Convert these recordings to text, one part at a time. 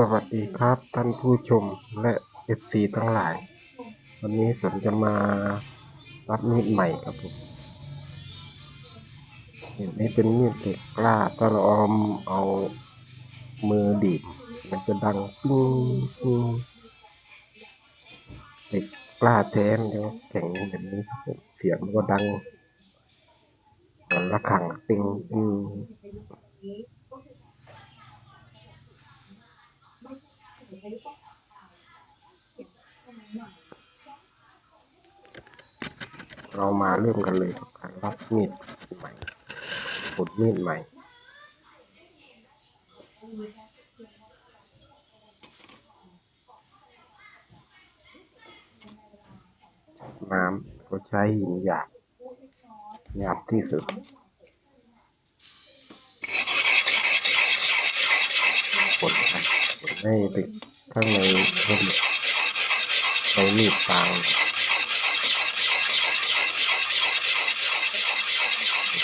สวัสดีครับท่านผู้ชมและ FC ทั้งหลาย วันนี้สนจะมารับมีดใหม่ครับผมเห็นนี้เป็นมีดเหล็กกล้าถ้าเราอาเอามือดีดมันจะดังปิ้งปิ้งเหล็กกล้าแท้มันจะแข็งแบบนี้ครับผมเสียงมันก็ดังเหมือนระฆังปิ้งปิ้ง เรามาเริ่มกันเลยกับการรับมีดใหม่ขุดมีดใหม่น้ำก็ใช้หินหยาบหยาบที่สุดกดไปกดให้ไป ข้างในให้หมดใช้มีดฟาง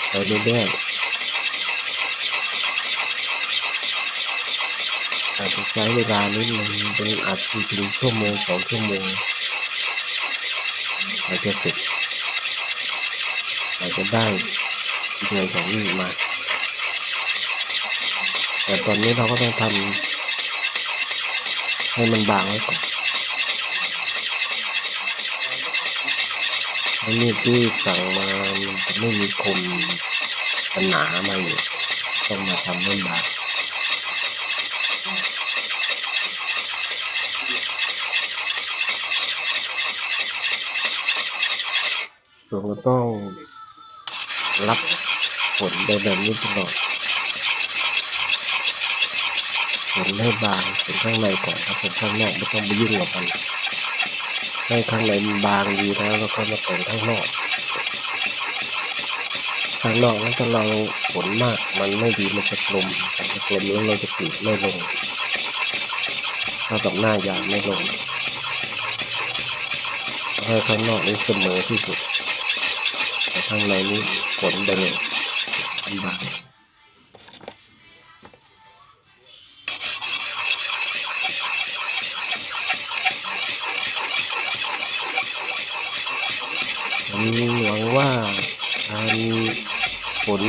ไปเรื่อยๆอาจจะใช้เวลานิดนึงเป็นอาจจะถึงชั่วโมงสองชั่วโมงอาจจะเสร็จอาจจะได้เดือนของนี่มาแต่ตอนนี้เราก็ต้องทำ ให้มันบางไว้ก่อนไอ้นี่ที่สั่งมามันจะไม่มีคมมันหนามาอยู่ต้องมาทำให้บางส่วก็ต้องรับผลไปแบบนี้ตลอด ผลให้บางผลข้างในก่อนครับผลข้างนอกไม่ต้องไปยุ่งกับมันให้ข้างในมันบางดีแล้วแล้วก็มาแต่งข้างนอกข้างนอกนั้นถ้าเราผลมากมันไม่ดีมันจะกลมมันจะกลมแล้วเราจะกรีดไม่ลงเท่ากับหน้ายางไม่ลงให้ข้างนอกนี้เสมอที่สุดแต่ข้างในนี้ผลไปเลย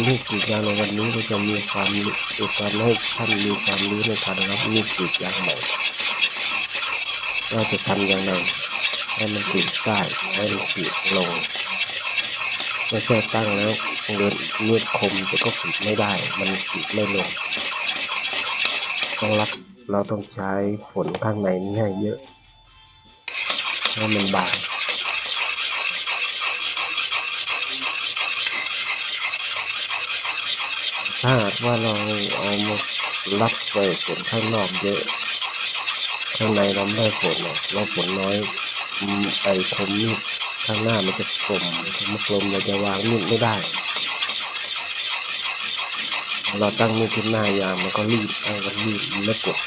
ผลที่กรีดยางในวันนี้ก็จะมีความรู้การให้ท่านมีความรู้ในการรับมีดกรีดยางใหม่ว่าจะทำอย่างไรให้มันกรีดได้ให้มันกรีดลงไม่ใช่ตั้งแล้วเดินมีดคมแต่ก็กรีดไม่ได้ มันกรีดไม่ลงต้องรับเราต้องใช้ผลข้างในนี้ให้เยอะให้มันบาง ถ้าหากว่าเราเอามารับไปผลข้างนอกเยอะ ข้างในเราไม่ได้ผลหรอกเราผลน้อยไอ้คมมีดข้างหน้ามันจะกลมมันกลมเราจะวางมีดไม่ได้ เราตั้งมีดขึ้นหน้ายางมันก็รีบไอ้มันรีบไม่กด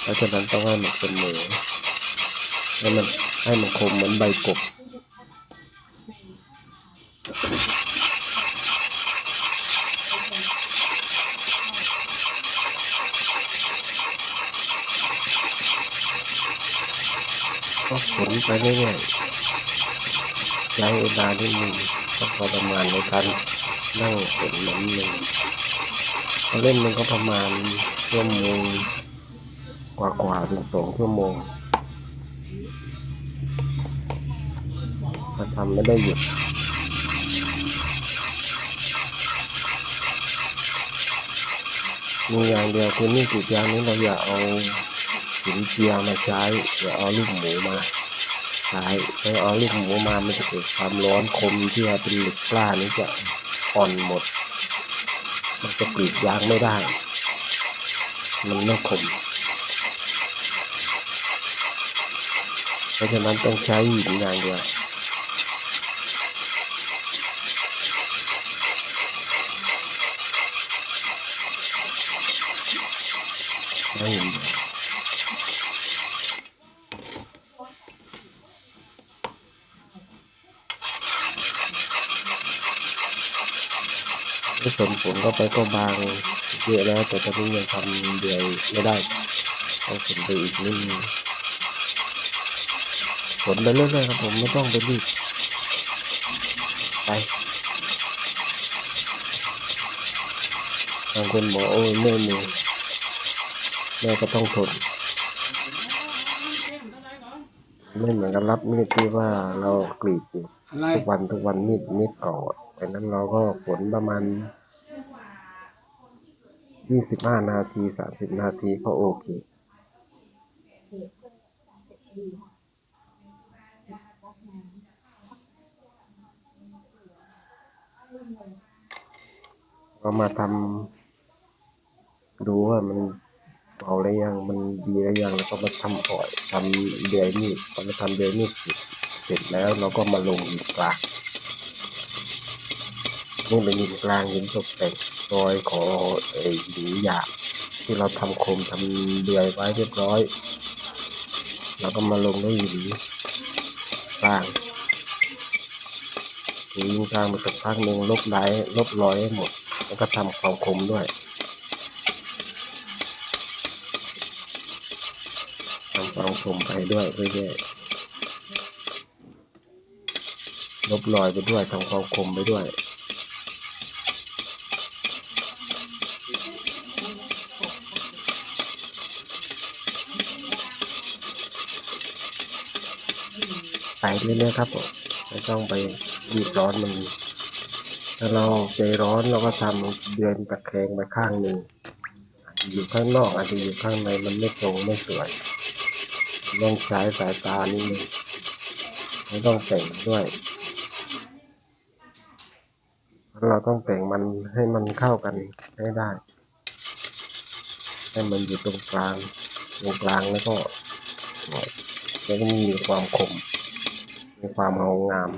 เพราะฉะนั้นต้องให้มันเสมอให้มันให้มันคมเหมือนใบกบ ผลไปเรื่อยๆใช้เวลานิดนึงก็พอประมาณในการนั่งผลน้ำหนึ่งเล่นมันก็ประมาณชั่วโมงกว่าๆถึงสองชั่วโมงถ้าทำไม่ได้หยุดมีอย่างเดียวคือนี่จุดยางนี้เราอย่าเอาหินเจียมาใช้อย่าเอาลูกหมูมา ใช้ถ้าเอาลูกหมูมามันจะเกิดความร้อนคมที่ว่าเป็นเหล็กกล้านี้จะอ่อนหมด มันจะกรีดยางไม่ได้ มันไม่คม เพราะฉะนั้นต้องใช้หินอย่างเดียว ถ้าสนผลเข้าไปก็บางเยอะแล้วแต่ตอนนี้ยังทำเดือยไม่ได้ต้องฝนไปอีกนิดนึงฝนไปเรื่อยๆครับผมไม่ต้องไปรีบไปบางคนบอกโอ้ยเมื่อยมือแม่ก็ต้องทนไม่เหมือนกับรับมีดที่ว่าเรากรีดอยู่ทุกวันทุกวันมีดมีดเก่า อะแต่นั้นเราก็ฝนประมาณยี่สิบห้านาทีสามสิบนาทีก็โอเค ก็มาทำดูว่ามันเบาแล้วยังมันดีแล้วยังแล้วก็มาทำปล่อยทำเดือยมีดพอมาทำเดือยมีดเสร็จเสร็จแล้วเราก็มาลงหินกลาง นี่เป็นหินกลางหินตกแต่งรอยของไอ้หินหยาบที่เราทำโคมทำเดือยไว้เรียบร้อยเราก็มาลงด้วยหินกลางหินกลางมาสักพักหนึ่งลบลายลบรอยให้หมด แล้วก็ทำความคมด้วยทำความคมไปด้วยเรื่อยๆลบรอยไปด้วยทำความคมไปด้วย ไปเรื่อยๆครับผมไม่ต้องไปรีบร้อนมันถ้าเราใจร้อนเราก็ทำเดือนตะแคงไปข้างหนึ่งอยู่ข้างนอกอาจจะอยู่ข้างในมันไม่ตรงไม่สวยต้องใช้สายตานิดนึงไม่ต้องแต่งด้วยเราต้องแต่งมันให้มันเข้ากันให้ได้ ให้มันอยู่ตรงกลาง ตรงกลางแล้วก็สวยแล้วก็มีความคม มีความเงางาม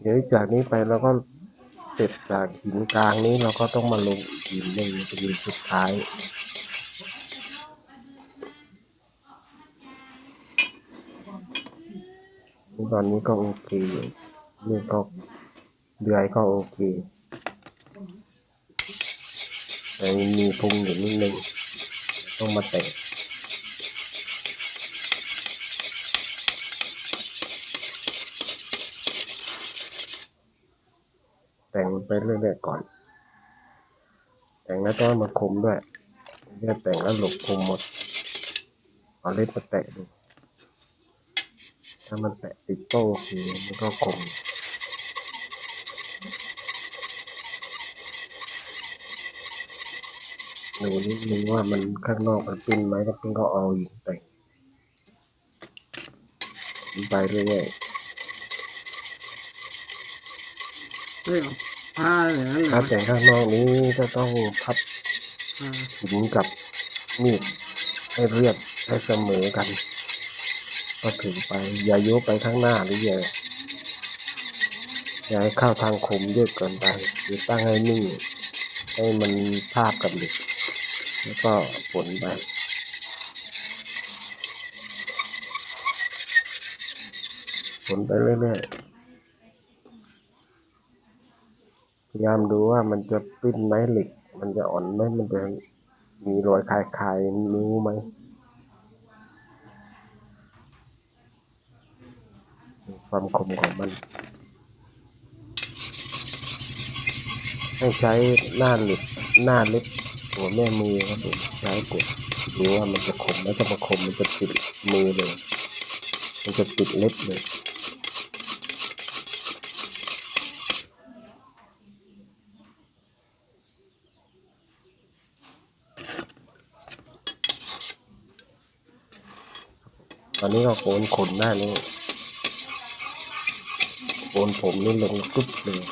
เดี๋ยวจากนี้ไปเราก็เสร็จจากหินกลางนี้เราก็ต้องมาลงหินหนึ่งเป็นหินสุดท้ายตอนนี้ก็โอเคอยู่นี่ก็เดือยก็โอเคแต่ยังมีพุงอยู่นิดนึง ต้องมาแต่งแต่งไปเรื่อยๆก่อน แต่งแล้วต้องมาคุมด้วยไม่แต่งแล้วหลบคุมหมด เอาเล็บมาแตะดู ถ้ามันแตะติดก็โอเคมันก็คม ดูนิดนึงว่ามันข้างนอกมันปิ้นไหมถ้าปิ้นก็เอาอีกแต่งไปเรื่อยเรื่องผ้าเหลือเหรๆอถ้าแต่งข้างนอกนี้ก็ต้องพับอ่าหินกับมีดให้เรียบให้เสมอกัน ก็ถึงไปอย่าโยกไปข้างหน้าหรืออย่าอย่าให้เข้าทางคมเยอะเกินไปหรือตั้งให้นิ่งให้มันทาบกับเหล็ก แล้วก็ฝนไปฝนไปเรื่อยๆพยายามดูว่ามันจะปิ้นไหมเหล็ก มันจะอ่อนไหมมันจะมีรอยคลายๆนิ้วไหมความคมของมันให้ใช้หน้าเล็บหน้าเล็บ หัวแม่มือครับผมใช้กดดูว่ามันจะคมแล้วถ้ามันคมมันจะติดมือเลย มันจะติดเล็บเลยตอนนี้ก็โกนขนได้นี่โกนผมนี่ลงกึ๊บเลย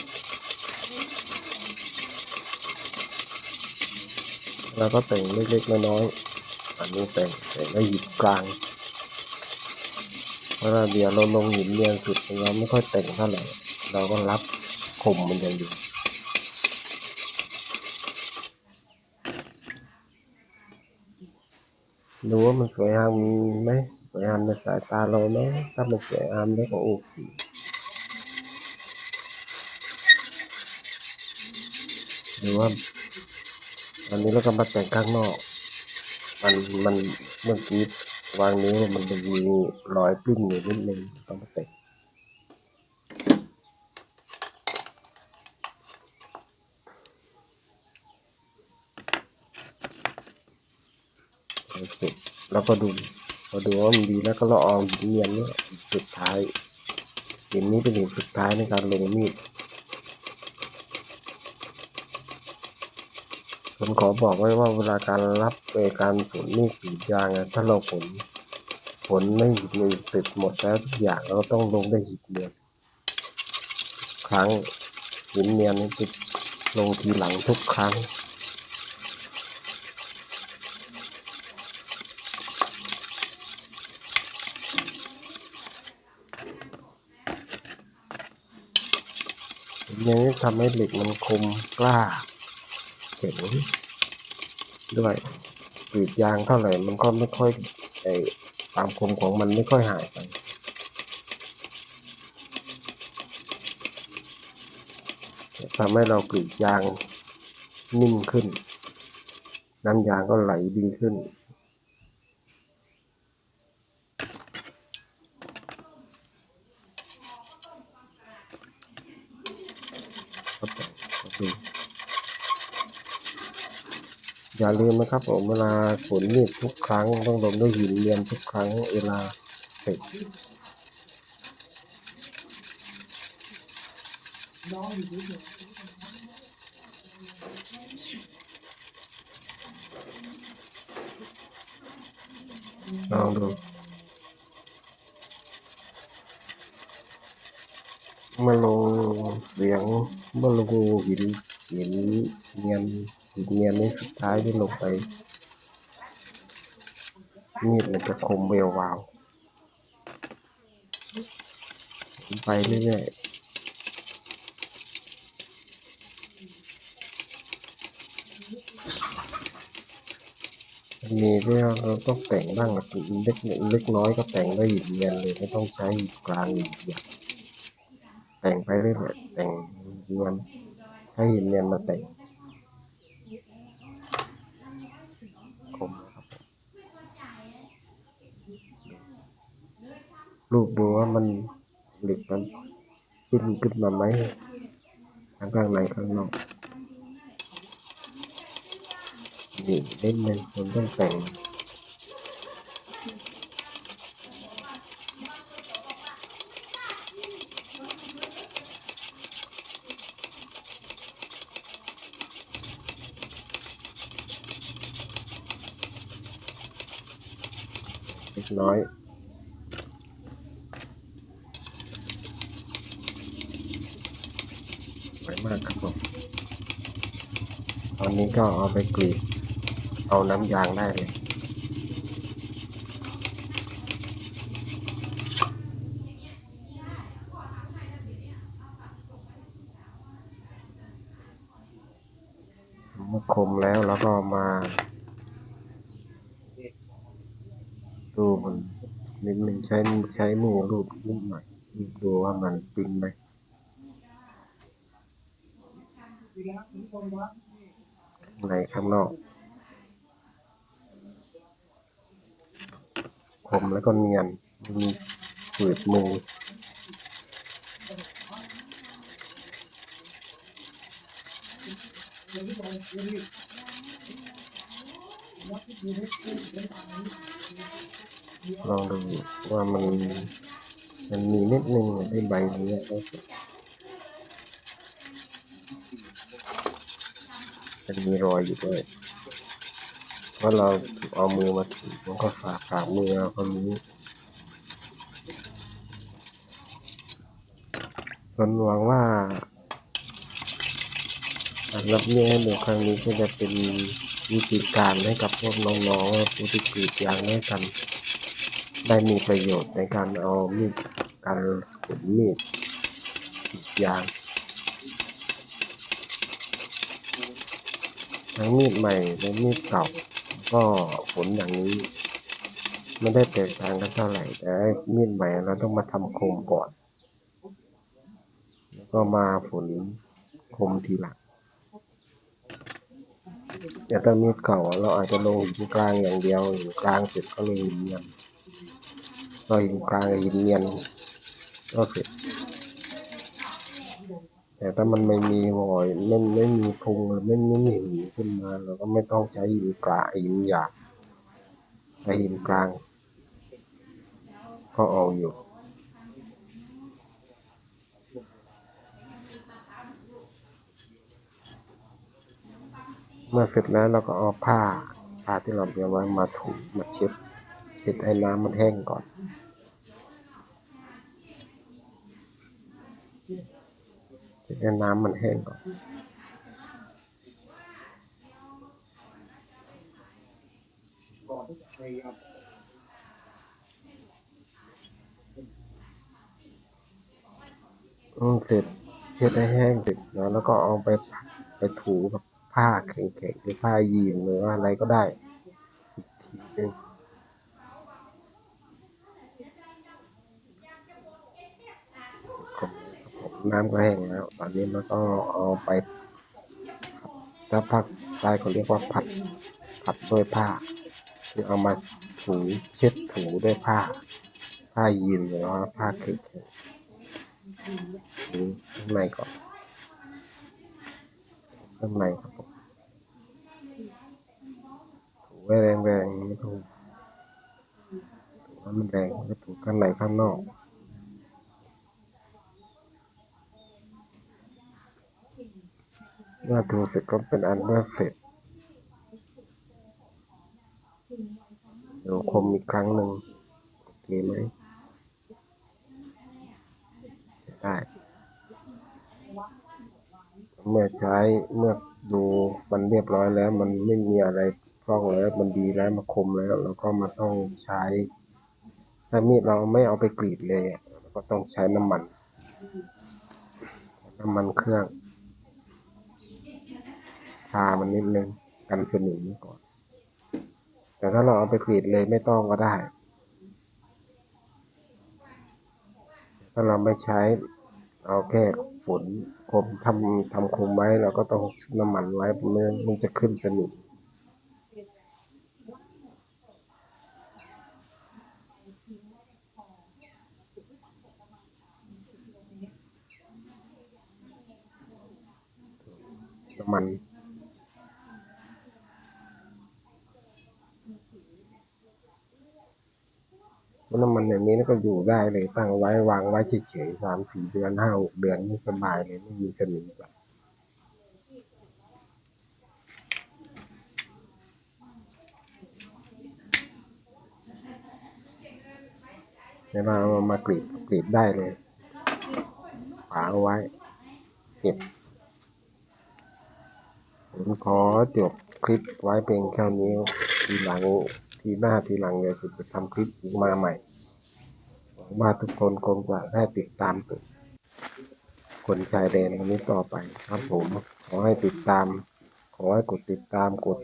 แล้วก็แต่งเล็กๆน้อยๆอันนี้แต่งแต่งแล้วหยิบกลางเวลาเดียวเราลงหินเรียนสุดเราไม่ค่อยแต่งเท่าไหร่เราก็รับข่มมันยังอยู่ดูว่ามันสวยงามไหมสวยงามในสายตาเราไหมถ้ามันสวยงามแล้วก็โอเคดูว่า อันนี้เราก็มาแต่งข้างนอก มันมันเมื่อกี้วางนิ้มันจะมีรอยปิ้นอยู่นิดนึงต้องมาแต่งเสร็จแล้วก็ดูพอดูว่ามันดีแล้วก็เราเอาเนียนเนี่ยสุดท้ายเหินนี้เป็นเหินสุดท้ายในการลงมีด ผมขอบอกไว้ว่าเวลาการรับเอการฝนนี่กรีดยางอะถ้าเราฝนฝนไม่หินเลยเสร็จหมดแล้วทุกอย่างเราต้องลงได้วยหินเนียนครั้งหินเนียนนี่จะลงทีหลังทุกครั้งหินเนียนนี่ทำให้เหล็กมันคมกล้า เจ๋งด้วยกรีดยางเท่าไหร่มันก็ไม่ค่อยไอความคมของมันไม่ค่อยหายไปทำให้เรากรีดยางนิ่มขึ้น น้ำยางก็ไหลดีขึ้น ครับผมโอเค อย่าลืมนะครับผมเวลาฝนมีดทุกครั้งต้องลงด้วยหินเนียนทุกครั้งเวลาเสร็จลองดูมาลงเสียงมาลงหินหินเนียน หินเนียนในสุดท้ายที่ลงไป มีดมันจะคมเวววาว ไปเรื่อยๆมันมีที่เราต้องแต่งบ้างเล็กเล็กน้อยก็แต่งได้วยหินเนียนเลยไม่ต้องใช้กลางหินหยาบแต่งไปเรื่อยๆแต่งเนียนใช้หินเนียนมาแต่งคมนะครับ รูปดูว่ามันเหล็กมันขึ้นขึ้นมาไหมทั้งข้างในข้างนอกนี่เล่นมันผมต้องแต่งเล็กน้อย สวยมากครับผมตอ นี้ก็เอาไปกรีดเอาน้ำยางได้เลยเมื่อคมแล้วแล้วก็มา ดูมันนิดนึงใช้ใช้มือรูปนิดหน่อยดูว่ามันปิ้งไหม ในข้างนอกคมแล้วก็เนียนมีฝืดมือลองดูว่ามันมันมีนิดนึงที่ใบนี้ มันมีรอยอยู่ด้วยเพราะเราเอามือมาถูมันก็ฝากฝากมือเราคนนี้จนหวังว่าการรับเนี่ยให้ดูครั้งนี้ก็จะเป็นวิธีการให้กับพวกน้องๆผู้ที่กรีดยางให้กัน ได้มีประโยชน์ในการเอามีดการขุดมีดกรีดยาง ทั้งมีดใหม่และมีดเก่า ก็ผลอย่างนี้ไม่ได้แตกต่างกันเท่าไหร่แต่มีดใหม่เราต้องมาทำโคมก่อน แล้วก็มาผลคมทีหลังแต่ถ้ามีดเก่าเราอาจจะลงหินกลางอย่างเดียวหินกลางเสร็จก็เลยหินเนียนก็หินกลางหินเนียนก็เสร็จ แต่ถ้ามันไม่มีวอยไม่ไม่มีพุงหรือไม่ไม่มีหินขึ้นมาเราก็ไม่ต้องใช้หินกลางหินหยาบแต่หินกลาง ก็เอาอยู่เมื่อเสร็จแล้วเราก็เอาผ้าผ้าที่เราเตรียมไว้มาถูมาเช็ดเช็ดให้น้ำมันแห้งก่อน เช็ด ให้น้ำมันแห้งก่อนอืมเสร็จเช็ดให้แห้งเสร็จแล้วแล้วก็เอาไปไปถูกับผ้าแข็งๆหรือผ้ายีนหรือว่าอะไรก็ได้ อีกทีหนึงผมผม น้ำก็แห้งแล้ว ตอนนี้มันก็เอาไปถ้าภาคใต้เขาเรียกว่าผัด ผัดด้วยผ้า คือเอามาถูเช็ดถูด้วยผ้า ผ้ายีนหรือว่าผ้าแข็งๆดูข้างในก่อนข้างในครับผมถูแรงๆไม่ถูถูให้มันแรงก็ถูข้างในข้างนอก เมื่อถูเสร็จก็เป็นอันเมื่อเสร็จเดี๋ยวคมอีกครั้งหนึ่งโอเคไหมใช้ได้เมื่อใช้เมื่อดูมันเรียบร้อยแล้ว มันไม่มีอะไรพร่องแล้ว มันดีแล้วมาคมแล้วเราก็มาต้องใช้ถ้ามีดเราไม่เอาไปกรีดเลยเราก็ต้องใช้น้ำมัน น้ำมันเครื่องามันนิดนึงกันสนิมก่อน แต่ถ้าเราเอาไปกรีดเลยไม่ต้องก็ได้ ถ้าเราไม่ใช้เอาแค่ฝนคมทำทำคมไว้เราก็ต้องชุบน้ำมันไว้เมื่อมันจะขึ้นสนิมน้ำมัน น้ำมันอย่างนี้ก็อยู่ได้เลยตั้งไว้วางไว้เฉยๆสามสี่เดือนห้าหกเดือนนี่สบายเลยไม่มีสนิมจับเวลาเอามากรีดกรีดได้เลยฝาเอาไว้ เก็บผมขอจบคลิปไว้เพียงแค่นี้ทีหลังทีหน้าทีหลังเดี๋ยวผมจะทำคลิปอีกมาใหม่ ว่าทุกคนคงจะได้ติดตามคนชายแดนคนนี้ต่อไปครับผม ขอให้ติดตาม ขอให้กดติดตามกด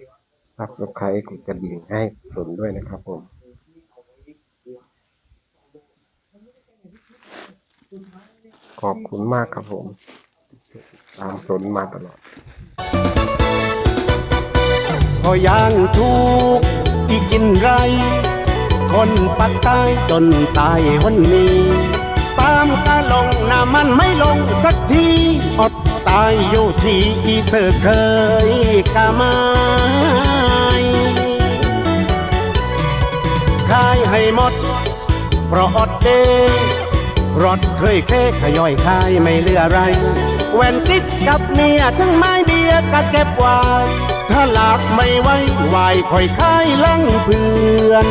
ซับสไครต์กดกระดิ่งให้สนด้วยนะครับผมขอบคุณมากครับผม ตามสนมาตลอดก็ยังทุกที่กินไร คนปักใต้จนตายวันนี้ ตามกาลงน้ามันไม่ลงสักที อดตายอยู่ที่อีเสเคยกาไมายขายให้หมด เพราะอดเดรถเคยเคขย่อยคายไม่เหลืออะไร แวนติดกับเมียทั้งไม้เบียก็เก็บไว้ถ้าหลากไม่ไหวไหวคอยคายลังเพื่อน